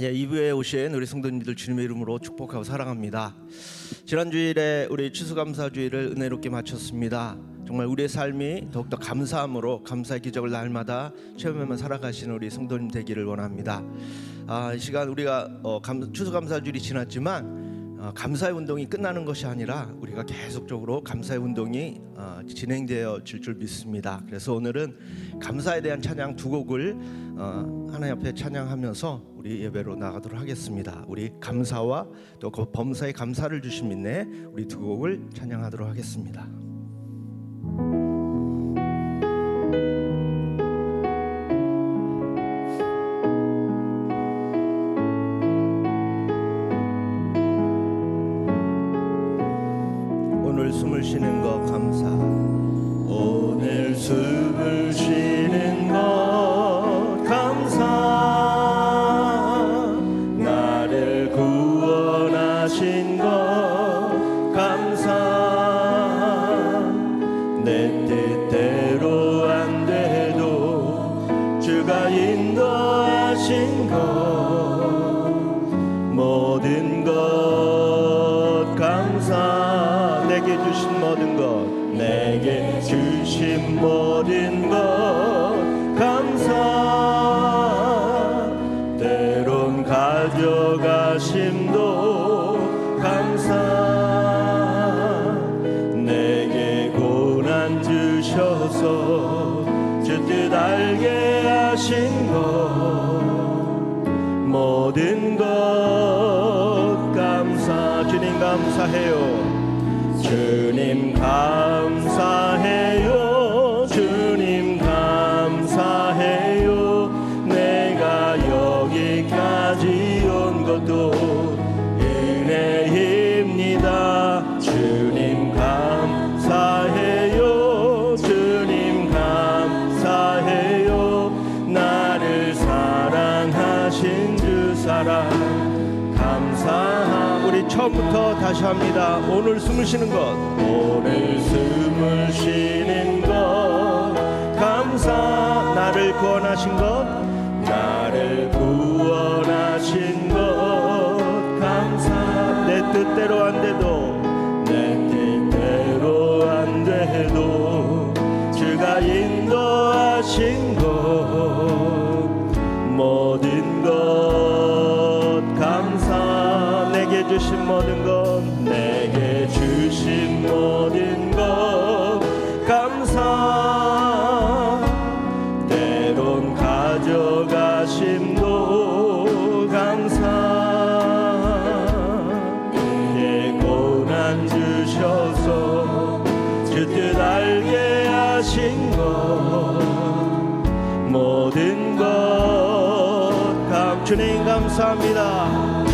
예, 2부에 오신 우리 성도님들 주님의 이름으로 축복하고 사랑합니다. 지난 주일에 우리 추수감사 주일을 은혜롭게 마쳤습니다. 정말 우리의 삶이 더욱더 감사함으로 감사의 기적을 날마다 체험하며 살아가시는 우리 성도님 되기를 원합니다. 아, 이 시간 우리가 어, 감, 추수감사 주일이 지났지만 어, 감사의 운동이 끝나는 것이 아니라 우리가 계속적으로 감사의 운동이 어, 진행되어 질 줄 믿습니다. 그래서 오늘은 감사에 대한 찬양 두 곡을 어, 하나 옆에 찬양하면서 우리 예배로 나가도록 하겠습니다. 우리 감사와 또그 범사에 감사를 주신 믿네 우리 두 곡을 찬양하도록 하겠습니다. 모든 것 감사. 내게 주신 모든 것 내게 주신 모든 것 감사. 때론 가져가심도 감사. 내게 고난 주셔서 주뜻 알게 하신 것 사랑하신 주 사랑 감사 우리 처음부터 다시 합니다. 오늘 숨을 쉬는 것. 오늘 숨을 쉬는 것. 감사. 나를 구원하신 것. 나를 구원하신 것. 감사. 내 뜻대로 안 돼도 모든 것 내게 주신 모든 것 감사. 때론 가져가심도 감사. 내 고난 주셔서 주뜻 알게 하신 것 모든 것 감, 주님 감사합니다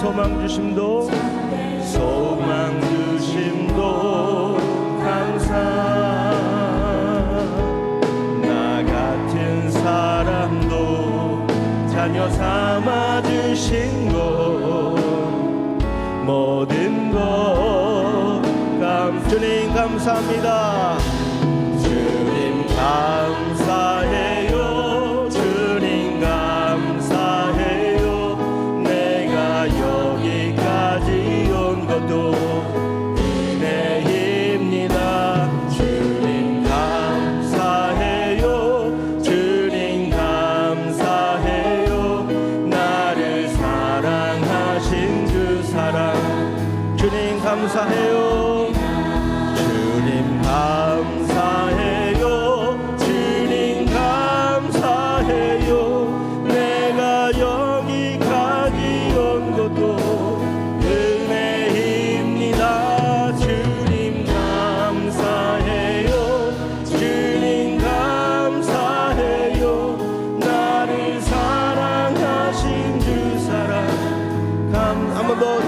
소망 주심도 소망 주심도 감사 나 같은 사람도 자녀 삼아 주신 것 모든 것 감, 주님 감사합니다. 주님 감사해요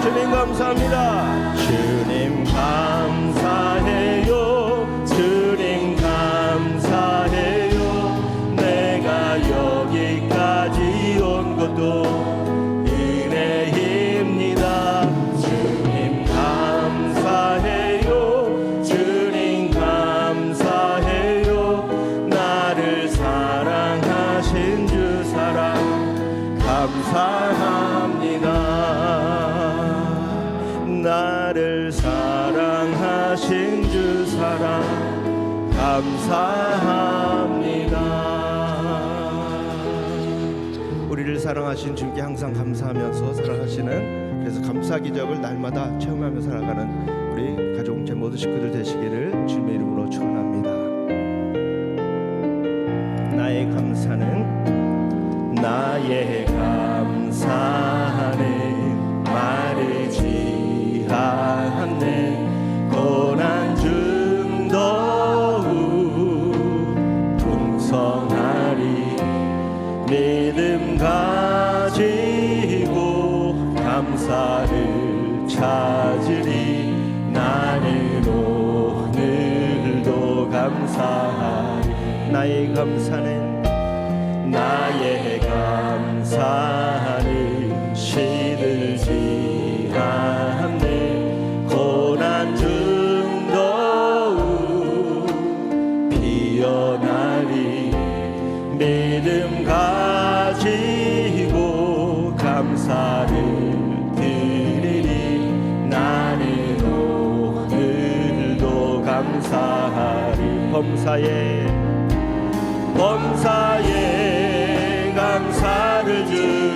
주님 감사합니다. 감사합니다. 우리를 사랑하신 주님께 항상 감사하면서 살아가시는 그래서 감사 기적을 날마다 체험하며 살아가는 우리 가족 제 모든 식구들 되시기를 주님의 이름으로 축원합니다. 나의 감사는 나의 감사 나의 감사는 나의 감사는 시들지 않네. 고난 중도 피어나리 믿음 가지고 감사를 드리리. 나는 오늘도 감사하리. 범사에 범사에 감사를 주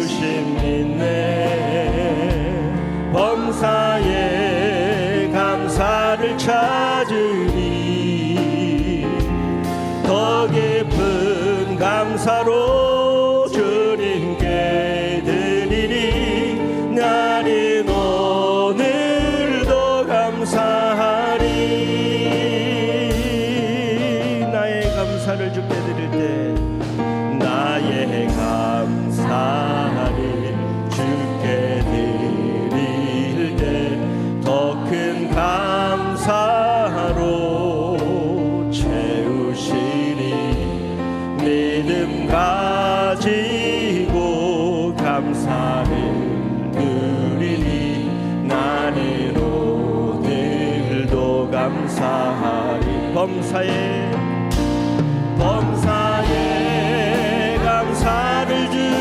범사에 범사에 감사를 주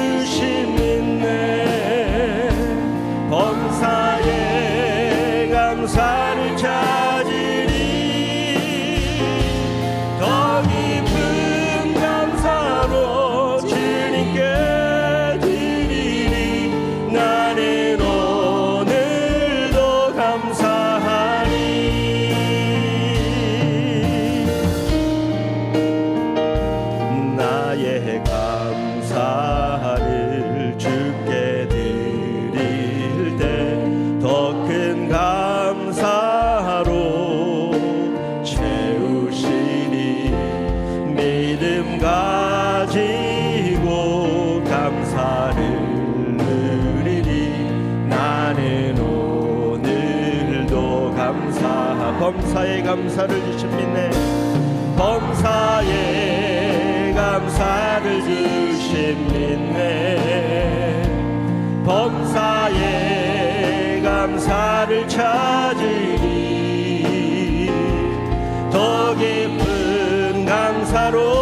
범사에 감사를 주신 믿네. 범사에 감사를 주신 믿네. 범사에 감사를 찾으리. 더 깊은 감사로